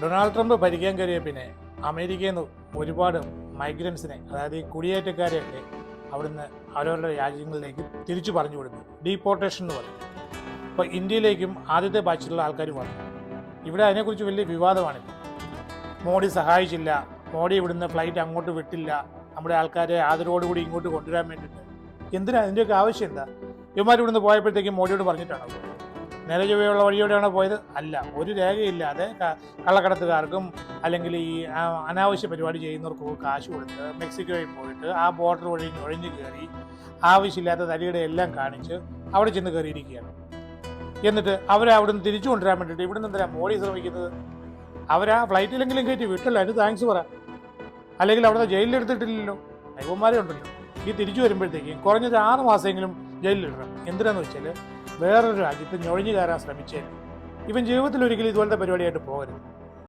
Donald Trump ഭരിക്കാൻ കയറിയ പിന്നെ അമേരിക്കയിൽ നിന്ന് ഒരുപാട് മൈഗ്രൻസിനെ അതായത് ഈ കുടിയേറ്റക്കാരെയൊക്കെ അവിടുന്ന് അവരവരുടെ രാജ്യങ്ങളിലേക്ക് തിരിച്ചു പറഞ്ഞു വിടുന്നു ഡീപ്പോർട്ടേഷൻ എന്ന് പറയും. അപ്പോൾ ഇന്ത്യയിലേക്കും ആദ്യത്തെ ബാച്ചിലുള്ള ആൾക്കാർ വന്നു. ഇവിടെ അതിനെക്കുറിച്ച് വലിയ വിവാദമാണ് മോഡി സഹായിച്ചില്ല മോഡി ഇവിടുന്ന് ഫ്ലൈറ്റ് അങ്ങോട്ട് വിട്ടില്ല നമ്മുടെ ആൾക്കാരെ ആദരവോടുകൂടി ഇങ്ങോട്ട് കൊണ്ടുവരാൻ വേണ്ടിയിട്ട്. എന്തിനാ? അതിന്റെയൊക്കെ ആവശ്യം എന്താ? ഇവന്മാർ ഇവിടുന്ന് പോയപ്പോഴത്തേക്കും മോഡിയോട് പറഞ്ഞിട്ടാണോ? നേരെ ചൊവ്വയുള്ള വഴിയോടെയാണോ പോയത്? അല്ല ഒരു രേഖയില്ലാതെ കള്ളക്കടത്തുകാർക്കും അല്ലെങ്കിൽ ഈ അനാവശ്യ പരിപാടി ചെയ്യുന്നവർക്കും കാശ് കൊടുത്ത് മെക്സിക്കോയിൽ പോയിട്ട് ആ ബോർഡർ വഴി ഒഴിഞ്ഞു കയറി ആവശ്യമില്ലാത്ത തരികിടെ എല്ലാം കാണിച്ച് അവിടെ ചെന്ന് കയറിയിരിക്കുകയാണ്. എന്നിട്ട് അവരെ തിരിച്ചു കൊണ്ടുവരാൻ വേണ്ടിയിട്ട് ഇവിടുന്ന് എന്തിനാ മോഡി ശ്രമിക്കുന്നത്? അവരാ ഫ്ലൈറ്റിലെങ്കിലും കയറ്റി വിട്ടല്ലോ അതിന് താങ്ക്സ് പറ. അല്ലെങ്കിൽ അവിടുത്തെ ജയിലിലെടുത്തിട്ടില്ലല്ലോ. നൈവന്മാരെ ഉണ്ടല്ലോ. ഈ തിരിച്ചു വരുമ്പോഴത്തേക്കും കുറഞ്ഞത് ആറ് മാസമെങ്കിലും ജയിലിലിടണം. എന്തിനാന്ന് വെച്ചാൽ വേറൊരു രാജ്യത്ത് ഞൊഴിഞ്ഞു കയറാൻ ശ്രമിച്ചേ ഇവൻ ജീവിതത്തിൽ ഒരിക്കലും ഇതുപോലത്തെ പരിപാടിയായിട്ട് പോകരുത്.